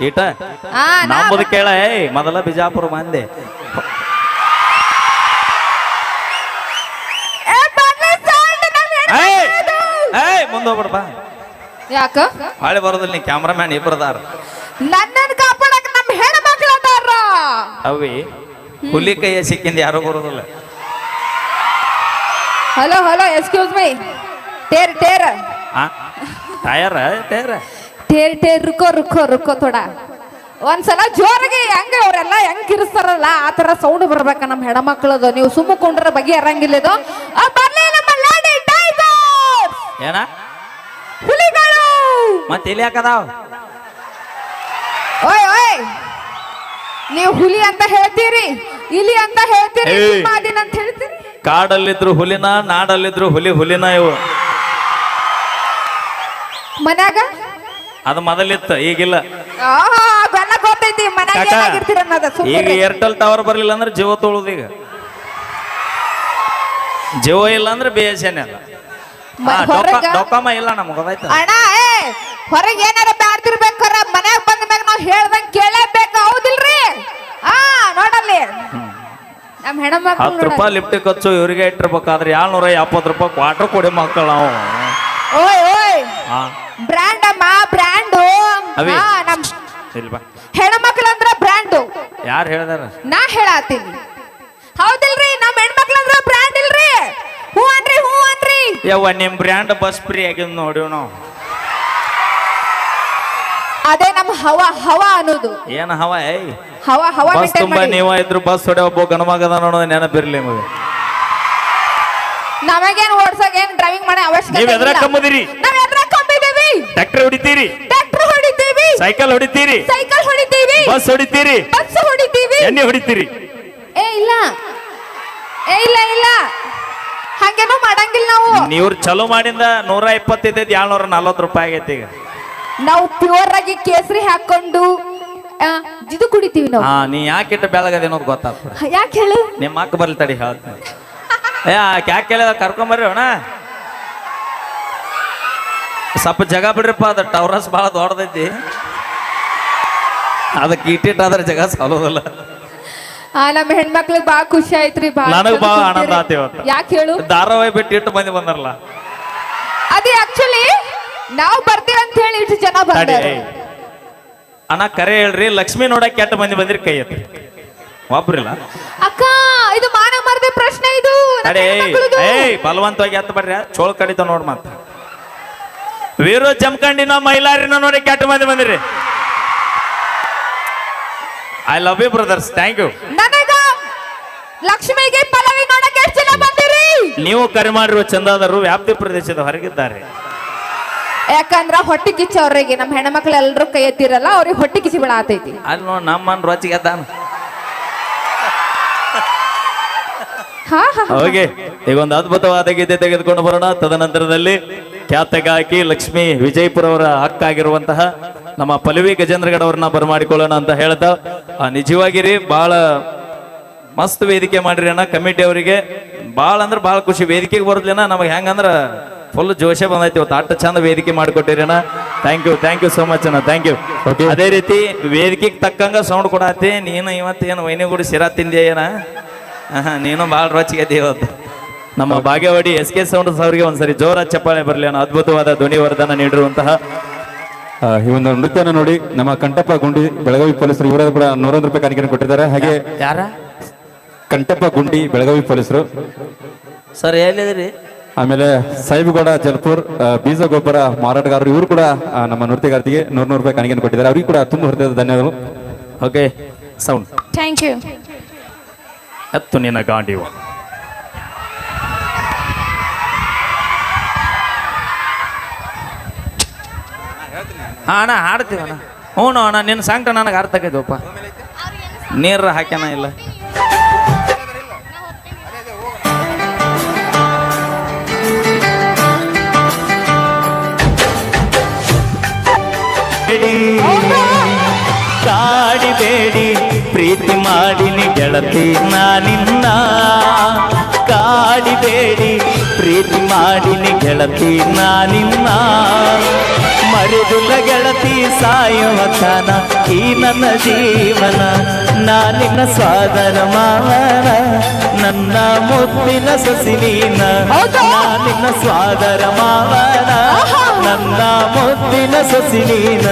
ಈಟ? ಆ, ನಾ- ನಂಬುದು ಕೇಳ ಏಯ್ ಮೊದಲ ಬಿಜಾಪುರ ಮಂದಿ. ಏ, ಬರ್ಲಿ sound ನಮ್ ಹೆಣ್ಮಕ್ಳು ಏಯ್ ಇದು. ಏಯ್ ಮುಂದೆ ಹೋಗ್ಬಿಡ್ಬ ಯಾಕ? ಹಾಳೆ ಬರೋದಿಲ್ಲ ನೀ ಕ್ಯಾಮ್ರಾಮ್ಯಾನ್ ಇಬ್ಬರದಾರ ನನ್ನನ್ ಕಾಪಾಡಕ್ ನಮ್ ಹೆಣ್ಮಕ್ಳು ಅದಾರ. ಅವಿ ಹುಲಿ ಕೈಯ ಸಿಕ್ಕಿಂದ ಯಾರು ಬರೋದಿಲ್ಲ. Hello hello excuse me tyre tyre ಆ ಟಯರ ಟಯರ. ಟೇರ್ ಟೇರ್ ರುಕೋ ರುಕೋ ರುಕೋ ಥೋಡ ಒಂದ್ಸಲ ಜೋರಾಗಿ ಹೆಂಗೆ ಅವರೆಲ್ಲ ಹೆಂಗ್ ಕಿರಿಸ್ತಾರಲ್ಲ ಆ ತರ ಸೌಂಡ್ ಬರ್ಬೇಕ ನಮ್ಮ ಹೆಣ್ಮಕ್ಳದು. ನೀವು ಸುಮ್ಮ ಕೊಂಡ್ರೆ ಬಗೆ ಟೈಗರ್ ಏನ? ಹುಲಿಗಳು! ಮತ್ತೆ ಇಲ್ಲಿ ಯಾಕದಾವ್ ಓಯ್ ಓಯ್! ನೀವು ಹುಲಿ ಅಂತ ಹೇಳ್ತೀರಿ ಇಲಿ ಅಂತ ಹೇಳ್ತೀರಿ ಏಯ್. ಅಂತ ಹೇಳ್ತೀರಿ? ಕಾಡಲ್ಲಿದ್ರು ಹುಲಿನ ನಾಡಲ್ಲಿದ್ರು ಹುಲಿ ಹುಲಿನ ಇವು. ಮನ್ಯಾಗ? ಅದು ಮೊದಲಿತ್ತು ಈಗಿಲ್ಲ. ಆಹಾ, ಅವೆಲ್ಲ ಗೊತ್ತೈತಿ ಮನ್ಯಾಗ ಕಾಕ ಏನಾಗಿರ್ತೀರ ಅನ್ನೋದ ಈಗ ಸುಮ್ಮನೆ ಏರ್ಟೆಲ್ ಟವರ್ ಬರಲಿಲ್ಲ ಅಂದ್ರೆ ಜೀವ ತೊಳೋದು ಈಗ. ಜೀವ ಇಲ್ಲ ಅಂದ್ರೆ ಬಿ ಎಸ್ ಎನ್ ಎಲ್ ಮ- ಹೊರಗ ಡೊಕಾಮ ಇಲ್ಲ ನಮ್ಗೆ ಗೊತ್ತಾಯ್ತು? ಅಣ್ಣ ಏ ಹೊರಗೆ ಏನಾರ ಬ್ಯಾಡ್ತಿರ್ಬೇಕಾರ ಮನ್ಯಾಗ ಬಂದ ಮ್ಯಾಗ ನಾವ್ ಹೇಳ್ದಂಗ ಕೇಳಬೇಕು ಹೌದಿಲ್ರಿ? ಆ ನೋಡಲ್ಲಿ. ನಮ್ ಹೆಣ್ಮಕ್ಳು ಹತ್ತು ರೂಪಾಯಿ ಲಿಫ್ಟ್ ಖರ್ಚು ಇವ್ರಿಗೆ ಇಟ್ಟಿರ್ಬೇಕಾದ್ರೆ ಏಳ್ನೂರ ಎಪ್ಪತ್ತು ರೂಪಾಯಿ ಕ್ವಾರ್ಟರ್ ಕೊಡಿ ಮಕ್ಕಳು ನಾವು. ಓಯ್ ಓಯ್. ಹಾ ಬ್ರ್ಯಾಂಡ್ ಅಮ್ಮ ಬ್ರ್ಯಾಂಡು ಅವಿ. ನಮ್ ಇಲ್ವಾ? ಹೆಣ್ಮಕ್ಳು ಅಂದ್ರ ಬ್ರ್ಯಾಂಡು. ಯಾರು ಹೇಳಿದಾರ? ನಾ ಹೇಳತ್ತೀನಿ ಹೌದಿಲ್ರಿ ನಮ್ ಹೆಣ್ಮಕ್ಳಂದ್ರ ಬ್ರ್ಯಾಂಡ್ ಇಲ್ರಿ. ಹೂ ಅನ್ರಿ ಹೂ ಅನ್ರಿ. ಯವ್ವ ನಿಮ್ ಬ್ರ್ಯಾಂಡ್ ಬಸ್ ಫ್ರೀ ಆಗಿದ್ ನೋಡಿವ್ ನಾವು. ಅದೇ ನಮ್ ಹವಾ ಹವಾ ಅನ್ನೋದು. ಏನ್ ಹವ ಏಯ್? ಹವಾ ಹವಾ ಬಸ್ maintain ತುಂಬಾ ಮಾಡಿ. ನೀವ ಇದ್ರು ಬಸ್ ಹೊಡೆ ಒಬ್ಬ ಗಣಮಗದ ನೋಡೋದು ನೆನಪಿರ್ಲಿ ನಿಮಗೆ. ನಮಗೇನ್ ಓಡ್ಸಕ್ ಏನ್ ಡ್ರೈವಿಂಗ್ ಮಾಡೋ ಅವಶ್ಯಕತೆ ನೀವ್ ಎದ್ರ ಇಲ್ಲ. ಕಮ್ಮದಿರಿ? ನಾವ್ ಕಮ್ಮಿದೀವಿ ಟ್ರ್ಯಾಕ್ಟರ್ ಹೊಡಿತೀರಿ? ಸೈಕಲ್ ಹೊಡಿತೀರಿ. ಸೈಕಲ್ ಹೊಡಿತೀವಿ ಬಸ್ ಹೊಡಿತೀರಿ. ಬಸ್ ಹೊಡಿತೀವಿ ಎಣ್ಣೆ ಹೊಡಿತೀರಿ. ಏ ಇಲ್ಲ. ಏ ಇಲ್ಲ ಇಲ್ಲ. ಹಂಗೇನೋ ಮಾಡಂಗಿಲ್ಲ ನಾವು. ನೀವ್ರು ಚಲೋ ಮಾಡಿಂದ ನೂರ ಇಪ್ಪತ್ತೈದೈದು ಏಳ್ನೂರ ನಲ್ವತ್ತು ರೂಪಾಯಿ ಆಗೈತಿ ಈಗ. ನಾವು ಪ್ಯೂರ್ ಆಗಿ ಕೇಸರಿ ಹಾಕೊಂಡು ಆ, ಇದು ಕುಡಿತೀವಿ ನಾವು. ಹಾ ನೀ ಯಾಕೆ ಇಟ್ಟು ಬೆಳಗದೆ ಅನ್ನೋದು ಗೊತ್ತಾಗ್ತದೆ. ಯಾಕೆ ಹೇಳು? ನಿಮ್ಮ ಅಕ್ಕ ಬರ್ಲಿ ತಡಿ ಹೇಳ್ತೀನಿ. ಏ ಯಾಕೆ ಕೇಳಿದ? ಕರ್ಕೊಂಬರ್ರಿ ಅಣ್ಣ. ಸ್ವಲ್ಪ ಜಗ ಬಿಡ್ರಿಪ್ಪ ಅದು ಟವರಸ್ ಭಾಳ ದೊಡ್ಡದೈತಿ. ಅದಕ್ಕೆ ಇಟ್ಟಿಟ್ಟಾದ್ರೆ ಜಗ ಸಾಲೋದಲ್ಲ. ಆ ನಮ್ಮ ಹೆಣ್ಮಕ್ಳಿಗೆ ಬಾ ಖುಷಿ ಆಯ್ತ್ರಿ ಬಾ ನನಗ್ ಭಾಳ ಆನಂದ ಆತ್ ಇವತ್ತು. ಯಾಕೆ ಹೇಳು? ಧಾರಾವಾಹಿ ಬಿಟ್ಟು ಇಟ್ಟು ಮಂದಿ ಬಂದಾರಲ್ಲ ಅದೇ ಆಕ್ಚುಲಿ ನಾವು ಬರ್ತೀವಿ ಅಂತ ಹೇಳಿ ಇಷ್ಟು ಜನ ತಡಿ ಬಂದಾರ ಅಣ್ಣ ಕರೆ ಹೇಳ್ರಿ ಲಕ್ಷ್ಮಿ ನೋಡಕ್ಕೆ ಕೆಟ್ಟ ಮಂದಿ ಬಂದಿರಿ ಕೈ ಎತ್ತಿ. ಒಬ್ರಿಲ್ಲ. ಅಕ್ಕ ಇದು ಮಾನ ಮರದ ಪ್ರಶ್ನೆ ಇದು. ನಮ್ಮ ತಡಿ ಏಯ್ ಬಲವಂತವಾಗಿ ಎತ್ತ ಬರ್ರಿ ಚೋಳ ಕಡಿತ ನೋಡ್ ಮತ್ತ. ವೀರು ಜಮಖಂಡಿನ ಮೈಲಾರಿನ ನೋಡಿ ಕೆಟ್ಟ ಮಂದಿ ಬಂದಿರಿ. I love you brothers thank you ನನಗ ಲಕ್ಷ್ಮಿಗೆ ಪಲ್ಲವಿ ನೋಡಕ್ಕೆ ಎಷ್ಟು ಜನ ಬಂದಿರಿ? ನೀವು ಕರೆ ಮಾಡಿರುವ ಚಂದಾದರು ವ್ಯಾಪ್ತಿ ಪ್ರದೇಶದ ಹೊರಗಿದ್ದಾರೆ. ಯಾಕಂದ್ರ ಹೊಟ್ಟೆ ಕಿಚ್ಚ ಅವ್ರಿಗೆ. ನಮ್ಮ ಹೆಣ್ಮಕ್ಳು ಎಲ್ಲರೂ ಕೈ ಎತ್ತಿರಲ್ಲ ಅವ್ರಿಗೆ ಹೊಟ್ಟೆ ಕಿಚ್ಚಿ ಬಿಡ ಆತೈತಿ ಅಲ್ಲಿ ನೋಡಿ ನಮ್ಮನ್ ರೊಚ್ಚಿಗೆ ಎದ್ದಾನ ಹಾ ಹಾ ಹಾ. ಈಗ ಒಂದು ಅದ್ಭುತವಾದ ಗೀತೆ ತೆಗೆದುಕೊಂಡು ಬರೋಣ. ತದನಂತರದಲ್ಲಿ ಖ್ಯಾತ ಗಾಯಕಿ ಲಕ್ಷ್ಮಿ ವಿಜಯಪುರ ಅವರ ಅಕ್ಕ ಆಗಿರುವಂತಹ ನಮ್ಮ ಪಲ್ವಿ ಗಜೇಂದ್ರಗಡ ಅವ್ರನ್ನ ಬರಮಾಡಿಕೊಳ್ಳೋಣ ಅಂತ ಹೇಳ್ತಾ. ಆ, ನಿಜವಾಗಿರಿ ಬಹಳ ಮಸ್ತ್ ವೇದಿಕೆ ಮಾಡಿರಿ ಅಣ್ಣ ಕಮಿಟಿ ಅವರಿಗೆ. ಭಾಳ ಅಂದ್ರೆ ಭಾಳ ಖುಷಿ. ವೇದಿಕೆಗೆ ಬರೋದ್ಲೇನ ನಮಗೆ ಹೆಂಗಂದ್ರೆ ಫುಲ್ ಜೋಶೆ ಬಂದೈತಿ. ಇವತ್ತು ಅಟ್ಟ ಚಂದ ವೇದಿಕೆ ಮಾಡಿಕೊಟ್ಟಿರಿ ಅಣ್ಣ. Thank you thank you so much ಅಣ್ಣ. ಥ್ಯಾಂಕ್ ಯು ಅದೇ ರೀತಿ ವೇದಿಕೆಗೆ ತಕ್ಕಂಗ ಸೌಂಡ್ ಕೊಡತ್ತಿ ನೀನು ಇವತ್ತೇನು ವೈನಿಗೂಡಿ ಸಿರಾ ತಿಂದೆ ಆಹಾ, ನೀನು ಭಾಳ ರೋಚಿಗೆ ದೇವತ್ತು ನಮ್ಮ ಭಾಗ್ಯವಾಡಿ ಎಸ್ ಕೆ ಸೌಂಡ್ ಅವರಿಗೆ ಒಂದ್ಸರಿ ಜೋರ ಚಪ್ಪಾಳೆ ಬರಲಿ ಅನ್ನೋ ಅದ್ಭುತವಾದ ಧ್ವನಿವರ್ಧನ ನೀಡಿರುವಂತಹ ಈ ಒಂದು ನೃತ್ಯನ ನೋಡಿ ನಮ್ಮ ಕಂಟಪ್ಪ ಗುಂಡಿ ಬೆಳಗಾವಿ ಪೊಲೀಸರು ಇವರ ಕೂಡ ನೂರೊಂದು ರೂಪಾಯಿ ಕಾಣಿಕೆಯನ್ನು ಕೊಟ್ಟಿದ್ದಾರೆ. ಹಾಗೆ ಯಾರ? ಕಂಟಪ್ಪ ಗುಂಡಿ ಬೆಳಗಾವಿ ಪೊಲೀಸರು. ಸರ್ ಎಲ್ಲಿದ್ರಿ ಆಮೇಲೆ ಸಾಹಿಬಗೌಡ ಜಲ್ಪುರ್ ಬೀಜ ಗೊಬ್ಬರ ಮಾರಾಟಗಾರರು ಇವರು ಕೂಡ ಆ, ನಮ್ಮ ನೃತ್ಯಗಾರ್ತಿಗೆ ನೂರ ನೂರು ರೂಪಾಯಿ ಕಾಣಿಕೆಯನ್ನು ಕೊಟ್ಟಿದ್ದಾರೆ. ಅವರಿಗೆ ಕೂಡ ತುಂಬ ಹೃದಯದ ಧನ್ಯವಾದಗಳು. ಓಕೆ ಸೌಂಡ್ ಥ್ಯಾಂಕ್ ಯು ಎತ್ತು ನಿನ್ನ ಗಾಂಡಿವ ಅಣ್ಣ, ಹಾಡ್ತೀವಿ ಅಣ್ಣ. ಹ್ಞೂ ಅಣ್ಣ, ನಿನ್ನ ಸಾಂಗ್ಟ ನನಗೆ ಅರ್ಥ ಆಗೈತಪ್ಪ ನೀರ ಹಾಕ್ಯಾನ ಇಲ್ಲ? ಕಾಡಿಬೇಡಿ ಪ್ರೀತಿ ಮಾಡಿನಿ ಗೆಳತಿ ನಾನಿನ್ನ ಕಾಡಿಬೇಡಿ ಪ್ರೀತಿ ಮಾಡಿನಿ ಗೆಳತಿ ನಾನಿನ್ನ ಮರೆದುಲ್ಲ ಗೆಳತಿ ಸಾಯುವ ತನ ಈ ನನ್ನ ಜೀವನ. ನಾ ನಿನ್ನ ಸ್ವಾದರ ಮಾವನ ನನ್ನ ಮುತ್ತಿನ ಸಸಿನೀನ ಹೌದಾ? ನಾ ನಿನ್ನ ಸ್ವಾದರ ಮಾವನ ನನ್ನ ಮುತ್ತಿನ ಸೊಸಿನೀನ